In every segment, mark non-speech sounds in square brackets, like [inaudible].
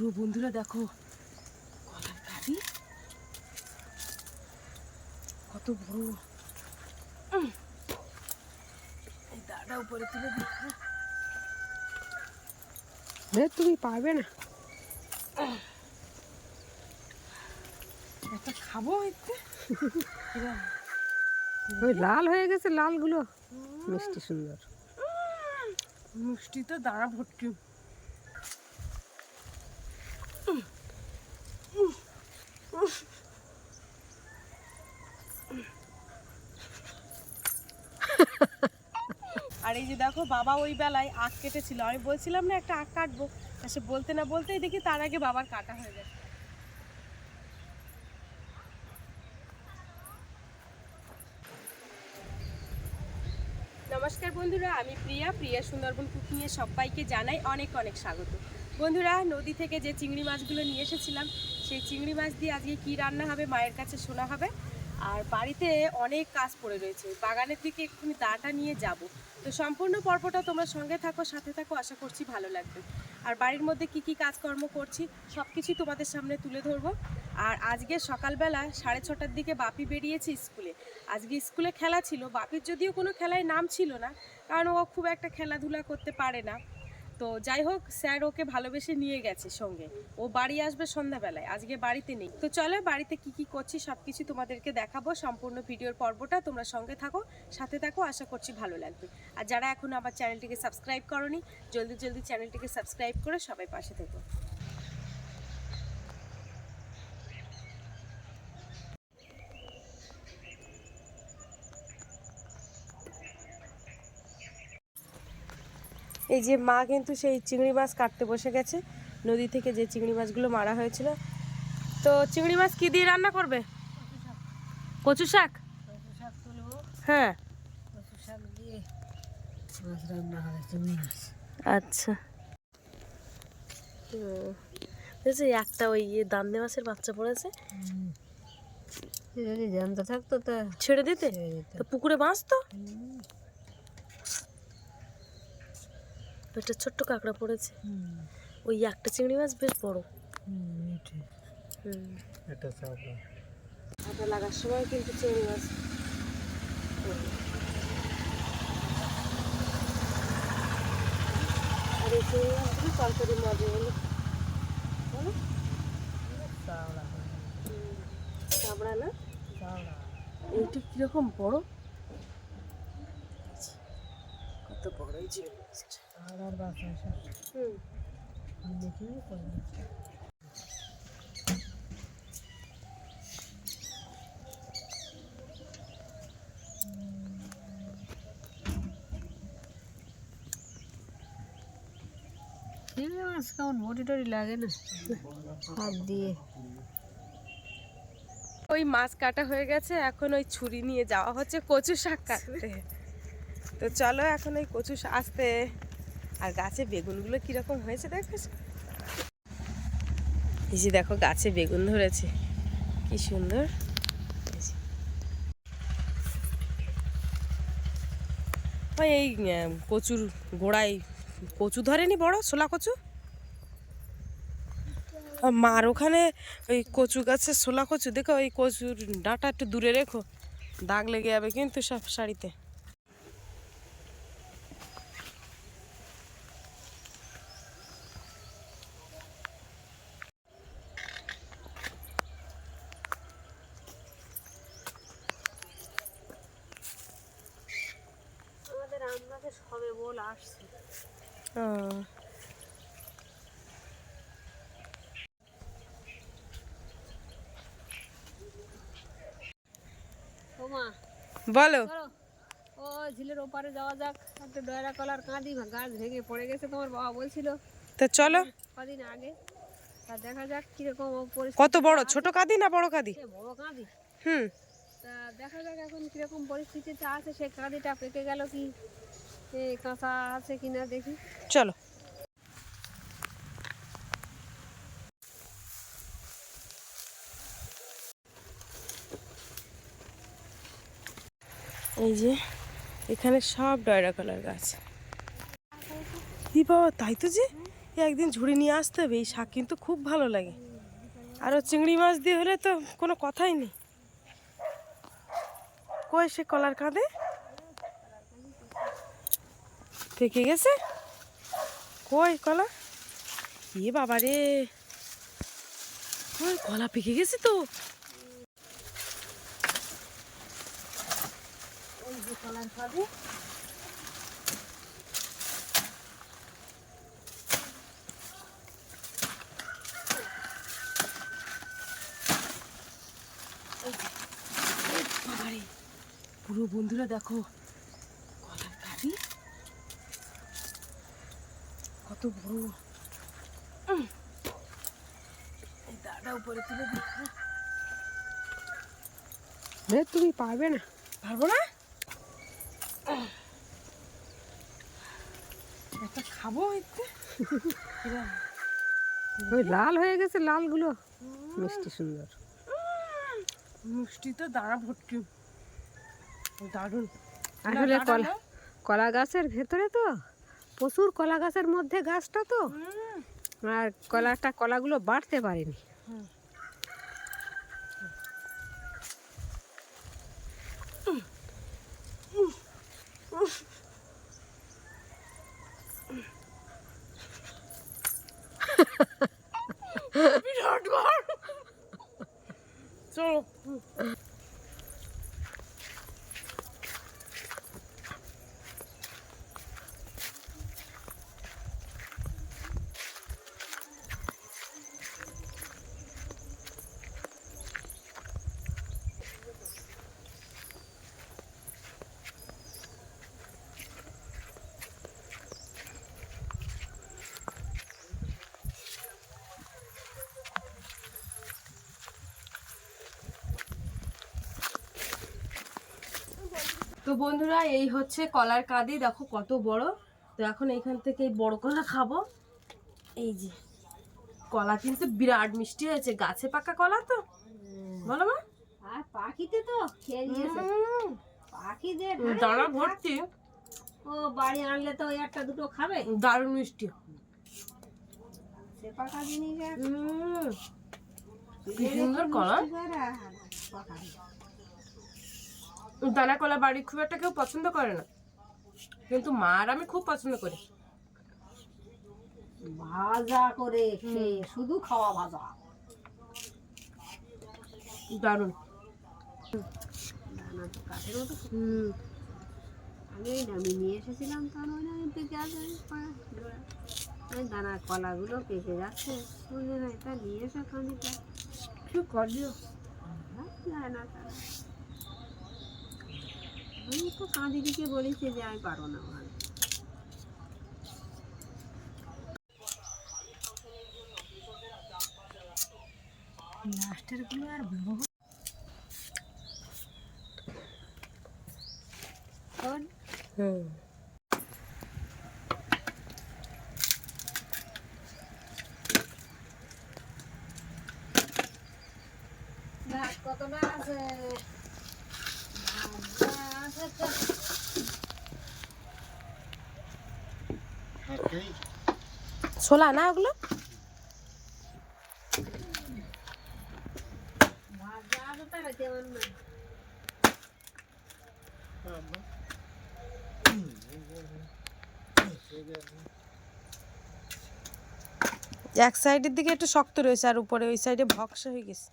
বড় বন্ধুরা দেখো কলার গাড়ি। কত বড়। এই দাঁড়া উপরে তুলে দিই হ্যাঁ। তুমি পারবে না। একটা খাব এতে [laughs] ওই লাল হয়ে গেছে লালগুলো। মিষ্টি সুন্দর। মিষ্টি তো দাঁড়া ভর্তি। আর এই যে দেখো, বাবা ওই বেলায় আখ কেটেছিল। আমি বলছিলাম না একটা আখ কাটবো। সে বলতে না বলতেই দেখি তার আগে বাবার কাটা হয়ে গেছে। নমস্কার বন্ধুরা, আমি প্রিয়া। প্রিয়া সুন্দরবন কুকিংয়ে সবাইকে জানাই অনেক অনেক স্বাগত। বন্ধুরা, নদী থেকে যে চিংড়ি মাছগুলো নিয়ে এসেছিলাম সেই চিংড়ি মাছ দিয়ে আজকে কি রান্না হবে, মায়ের কাছে শোনা হবে। আর বাড়িতে অনেক কাজ পড়ে রয়েছে। বাগানের দিকে এক্ষুনি দাটা নিয়ে যাব। তো সম্পূর্ণ পর্বটা তোমার সঙ্গে থাকো, সাথে থাকো, আশা করছি ভালো লাগবে। আর বাড়ির মধ্যে কি কি কাজকর্ম করছি সব কিছুই তোমাদের সামনে তুলে ধরবো। আর আজকে সকালবেলা সাড়ে ছটার দিকে বাপি বেরিয়েছে স্কুলে। আজকে স্কুলে খেলা ছিল। বাপির যদিও কোনো খেলায় নাম ছিল না, কারণ ও খুব একটা খেলাধুলা করতে পারে না। তো যাই হোক, স্যার ওকে ভালোবেসে নিয়ে গেছে সঙ্গে। ও বাড়ি আসবে সন্ধ্যাবেলায়, আজকে বাড়িতে নেই। তো চলো, বাড়িতে কি কি করছি সব কিছু তোমাদেরকে দেখাবো, সম্পূর্ণ ভিডিওর পর্বটা তোমরা সঙ্গে থাকো, সাথে থাকো, আশা করছি ভালো লাগবে। আর যারা এখন আমার চ্যানেলটিকে সাবস্ক্রাইব করনি, জলদি জলদি চ্যানেলটিকে সাবস্ক্রাইব করে সবাই পাশে থেকো। এই যে মা কিন্তু সেই চিংড়ি মাছ কাটতে বসে গেছে। নদী থেকে যে চিংড়ি মাছগুলো মারা হয়েছিল। তো চিংড়ি মাছ কি দিয়ে রান্না করবে? কচু শাক? হ্যাঁ। আচ্ছা। বুঝছি একটা ওই ইয়ে দান্দে মাছের বাচ্চা পড়েছে। যদি থাকতো তা ছেড়ে দিতে? তো পুকুরে মাছ তো একটা ছোট্ট কাঁকড়া পড়েছে। ওই একটা চিংড়ি মাছ বেশ বড়। আটা লাগার সময় কিন্তু চিংড়ি মাছ আর এই চিংড়ি মাছগুলো তরকারি মজা হলো। চাবড়া না? এইটা কীরকম বড়? কত বড় এই চিংড়ি মাছটা? মাছ কেমন টডি লাগে না ওই মাছ কাটা হয়ে গেছে, এখন ওই ছুরি নিয়ে যাওয়া হচ্ছে কচু শাক কাটতে। তো চলো এখন ওই কচু আসতে। আর গাছে বেগুনগুলো কীরকম হয়েছে দেখেছ এই যে দেখো গাছে বেগুন ধরেছে, কি সুন্দর। এই কচুর গোড়ায়, কচু ধরেনি বড়, ছোলা কচু? মার ওখানে ওই কচু গাছের ছোলা কচু, দেখো ওই কচুর ডাঁটা একটু দূরে রেখো, দাগ লেগে যাবে কিন্তু সব শাড়িতে। আমাদের গাছে সবে বল আসছে। ও। মা। বলো। ও ঝিলের ওপারে যাওয়া যাক। একটা ডয়রা কলার কাঁদি গাছ ভেঙে পড়ে গেছে তোমার বাবা বলছিল। তো চলো। কদিন আগে। তা দেখা যাক কীরকম কত বড়? ছোট কাঁদি না বড় কাঁদি? বড় কাঁদি। হুম। তা দেখা যাক এখন কীরকম পরিস্থিতিতে আছে। সে কাঁদিটা পেকে গেল কি? কাঁচা আছে কিনা দেখি। চলো। এই যে, এখানে সব ডয়রা কলার গাছ। বাবা তাই তো যে? একদিন ঝুড়ি নিয়ে আসতে হবে, এই শাক কিন্তু খুব ভালো লাগে। আরও চিংড়ি মাছ দিয়ে হলে তো কোনো কথাই নেই। কই সে কলার কাঁদে পেকে গেছে? কই কলা? এ বাবা রে। ওই কলা পেকে গেছে তো? পুরো বন্ধুরা দেখো কলার কাঁদি কত বড়। দাঁড়া উপরে তুলে দিই হ্যাঁ। তুমি পারবে না। পারব না? একটা খাব এতে [laughs] ওই লাল হয়ে গেছে লালগুলো। মিষ্টি সুন্দর। মিষ্টি তো দাঁড়া ভর্তি। দারুণ। আসলে কলা কলা গাছের ভেতরে তো প্রচুর কলা গাছের মধ্যে গাছটা তো? আর কলাটা কলাগুলো বাড়তে পারেনি বিরাট বড় চলো তো বন্ধুরা এই হচ্ছে কলার কাঁদি। দেখো কত বড়। তো এখন এইখান থেকে এই বড় কলা খাব। এই যে কলা কিন্তু বিরাট মিষ্টি হয়েছে। গাছে পাকা কলা তো? বলো মা। আর পাখিতে তো খেয়ে নিয়েছে। পাখিদের দানা ভর্তি। ও বাড়ি আনলে তো একটা দুটো খাবে? দারুণ মিষ্টি। সে পাকা জিনিস কি সুন্দর কলা মিষ্টি করে আর পাকা জিনিস। দানা কলা বাড়ি খুব একটা কেউ পছন্দ করে না। কিন্তু মা আর আমি খুব পছন্দ করি। ভাজা করে খেয়ে শুধু খাওয়া ভাজা। দারুণ। আমি আমি নিয়ে এসেছিলাম তার মানে আমি পেকে আছে দানা কলাগুলো পেকে যাচ্ছে। বুঝলে না এটা নিয়ে এসে খানিটা কি করিও। যায় না আমি তো কাঁদিদিকে বলেছি যে আমি পারব না ওখানে। লাস্টেরগুলো আর ব্যবহার হুম। কতটা আছে ভাজা আছে তো। ছোলা না ওগুলো? এক সাইডের দিকে একটু শক্ত রয়েছে আর উপরে ওই সাইডে ভক্স হয়ে গেছে।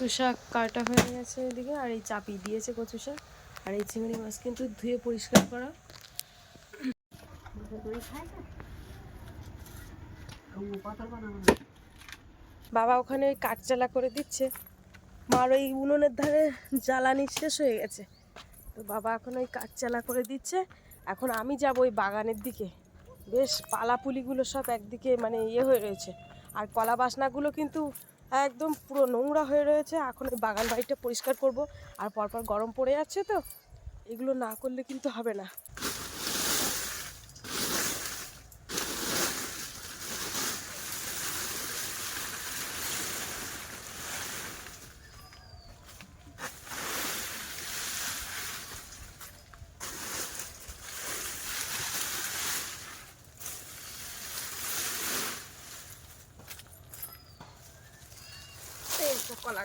কচু শাক কাটা হয়ে গেছে এদিকে, আর এই চাপি দিয়েছে কচু শাক। আর এই চিংড়ি মাছ কিন্তু ধুয়ে পরিষ্কার করা। বাবা ওখানে কাঠ জ্বালা করে দিচ্ছে। মার ওই উনুনের ধারে জ্বালানি শেষ হয়ে গেছে। তো বাবা এখন ওই কাঠ জ্বালা করে দিচ্ছে। এখন আমি যাব ওই বাগানের দিকে। বেশ পালাপুলিগুলো সব একদিকে মানে ইয়ে হয়ে রয়েছে। আর কলা বাসনাগুলো কিন্তু একদম পুরো নোংরা হয়ে রয়েছে। এখন ওই বাগান বাড়িটা পরিষ্কার করব। আর পরপর গরম পড়ে যাচ্ছে তো, এগুলো না করলে কিন্তু হবে না। কলা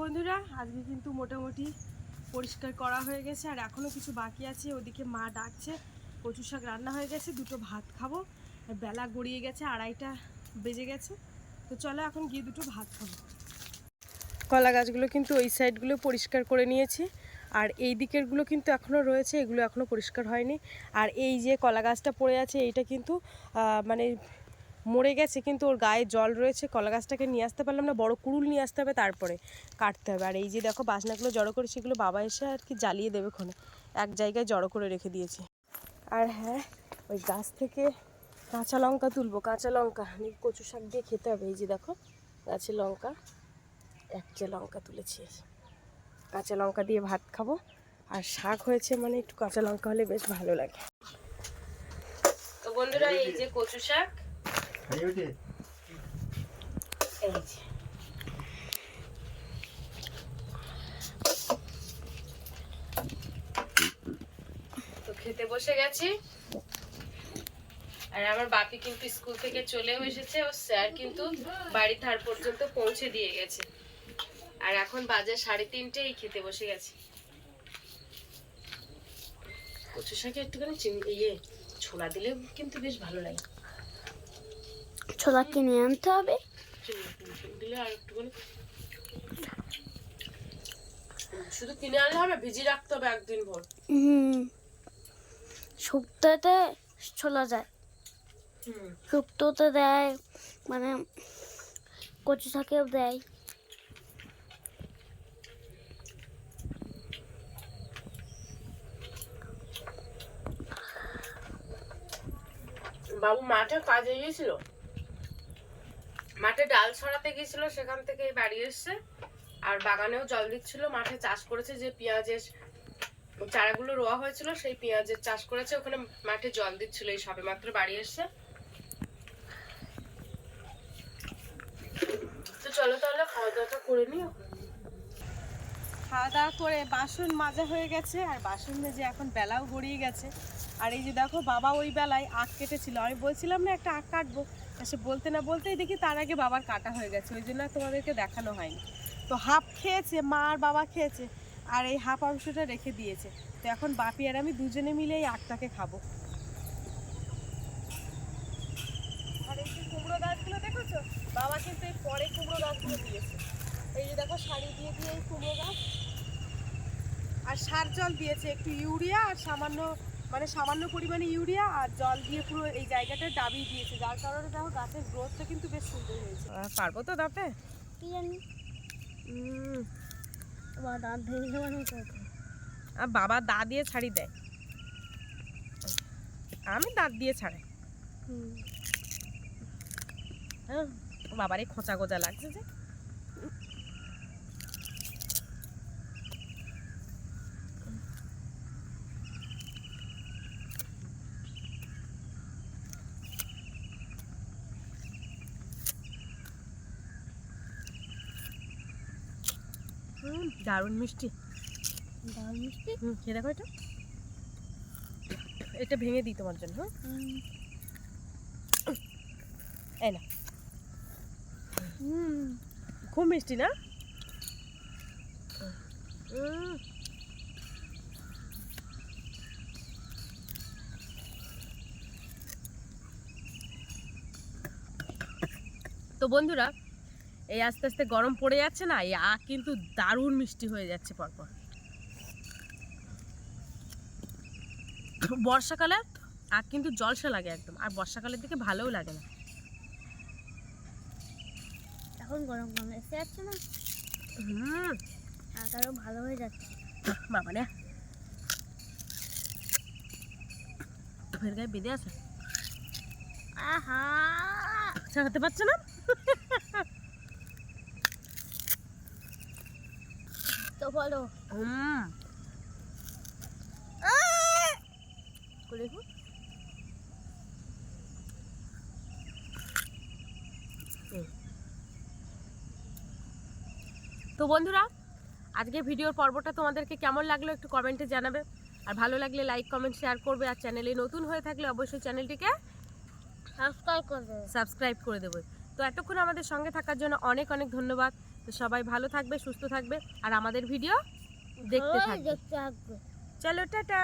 বন্ধুরা, আজকে কিন্তু মোটামুটি পরিষ্কার করা হয়ে গেছে, আর এখনও কিছু বাকি আছে। ওদিকে মা ডাকছে, কচু শাক রান্না হয়ে গেছে, দুটো ভাত খাব। আর বেলা গড়িয়ে গেছে, আড়াইটা বেজে গেছে। তো চলো এখন গিয়ে দুটো ভাত খাব। কলা গাছগুলো কিন্তু ওই সাইডগুলো পরিষ্কার করে নিয়েছি, আর এই দিকেরগুলো কিন্তু এখনও রয়েছে, এগুলো এখনও পরিষ্কার হয়নি। আর এই যে কলা গাছটা পড়ে আছে, এইটা কিন্তু মানে মরে গেছে, কিন্তু ওর গায়ে জল রয়েছে, কলা গাছটাকে নিয়ে আসতে পারলাম না, বড় কুড়ুল নিয়ে আসতে হবে, তারপরে কাটতে হবে। আর এই যে দেখো, বাসনাগুলো জড়ো করে, সেগুলো বাবা এসে আর কি জ্বালিয়ে দেবে ক্ষণে এক জায়গায় জড়ো করে রেখে দিয়েছি। আর হ্যাঁ ওই গাছ থেকে কাঁচা লঙ্কা তুলবো। কাঁচা লঙ্কা আমি কচু শাক দিয়ে খেতে হবে। এই যে দেখো, গাছে লঙ্কা, এক একটা লঙ্কা তুলেছি। কাঁচা লঙ্কা দিয়ে ভাত খাব। আর শাক হয়েছে মানে একটু কাঁচা লঙ্কা হলে বেশ ভালো লাগে। তো বন্ধুরা, এই যে কচু শাক তো খেতে বসে গেছি। আর আমার বাপি কিন্তু স্কুল থেকে চলেও এসেছে ও স্যার কিন্তু বাড়ি ধার পর্যন্ত পৌঁছে দিয়ে গেছে। আর এখন বাজে সাড়ে তিনটেই খেতে বসে গেছি। কচু শাকে একটুখানি ইয়ে ছোলা দিলে কিন্তু বেশ ভালো লাগে। ছোলা কিনে আনতে হবে। শুধু কিনে আনলে হবে ভিজিয়ে রাখতে হবে একদিন ভর। হুম। শুক্তোতে ছোলা যায়। শুক্তোতে দেয় মানে কচু শাকেও দেয়। বাবু মাঠে কাজে গিয়েছিল? মাঠে ডাল ছড়াতে গিয়েছিল, সেখান থেকে বাড়ি এসছে। আর বাগানেও জল দিচ্ছিল, মাঠে চাষ করেছে যে পেঁয়াজের চারাগুলো রোয়া হয়েছিল, সেই পেঁয়াজের চাষ করেছে, ওখানে মাঠে জল দিচ্ছিল, এই সবে মাত্র বাড়ি এসছে। তো চলো তাহলে খাওয়া দাওয়াটা করে নিও। খাওয়া দাওয়া করে বাসন মাজা হয়ে গেছে, আর বাসন মেজে এখন বেলাও গড়িয়ে গেছে। আর এই যে দেখো, বাবা ওই বেলায় আখ কেটেছিল। আমি বলছিলাম না একটা আখ কাটবো সে বলতে না বলতেই দেখি তার আগে বাবার কাটা হয়ে গেছে, ওই জন্য তোমাদেরকে দেখানো হয়নি। তো হাফ খেয়েছে, মা আর বাবা খেয়েছে, আর এই হাফ অংশটা রেখে দিয়েছে। তো এখন বাপি আর আমি দুজনে মিলে এই আটটাকে খাব। আর কুমড়ো গাছগুলো দেখেছ? বাবা কিন্তু এই পরে কুমড়ো গাছগুলো দিয়েছে। এই যে দেখো শাড়ি দিয়ে দিয়ে এই কুমড়ো গাছ। আর সার জল দিয়েছে, একটু ইউরিয়া আর সামান্য মানে সামান্য পরিমাণে ইউরিয়া আর জল দিয়ে পুরো এই জায়গাটা ডাবিয়ে দিয়েছে যার কারণে দেখো গাছের গ্রোথটা কিন্তু বেশ সুন্দর হয়েছে। পারব তো দাঁতে? কি জানি তোমার দাঁত ভেঙে যাওয়ার মতো আর বাবা দা দিয়ে ছাড়ি দেয়। আমি দাঁত দিয়ে ছাড়াই হুম। হ্যাঁ বাবারে খোঁচা গোজা লাগছে যে। দারুণ মিষ্টি। দারুণ মিষ্টি? হুম খেয়ে দেখো এটা। এটা ভেঙে দিই তোমার জন্য হ্যাঁ এই না হুম। খুব মিষ্টি না। তো বন্ধুরা এই আস্তে আস্তে গরম পড়ে যাচ্ছে না এই আখ কিন্তু দারুণ মিষ্টি হয়ে যাচ্ছে পরপর। বর্ষাকালে আখ কিন্তু জলসা লাগে একদম আর বর্ষাকালের দিকে ভালোও লাগে না। এখন গরম গরম এসে যাচ্ছে না? হুম। আর আরও ভালো হয়ে যাচ্ছে। বাবা রে। ফের গায়ে বেঁধে আছে? আহা! ছাড়াতে পারছে না? বলো। হুম। তো বন্ধুরা আজকে ভিডিওর পর্বটা তোমাদেরকে কেমন লাগল একটু কমেন্টে জানাবে। আর ভালো লাগলে লাইক কমেন্ট শেয়ার করবে। আর চ্যানেলে নতুন হয়ে থাকলে অবশ্যই চ্যানেলটিকে সাবস্ক্রাইব করবে সাবস্ক্রাইব করে দেবো। তো এতক্ষণ আমাদের সঙ্গে থাকার জন্য অনেক অনেক ধন্যবাদ। তো সবাই ভালো থাকবে সুস্থ থাকবে আর আমাদের ভিডিও দেখতে থাকবে। চলো টাটা।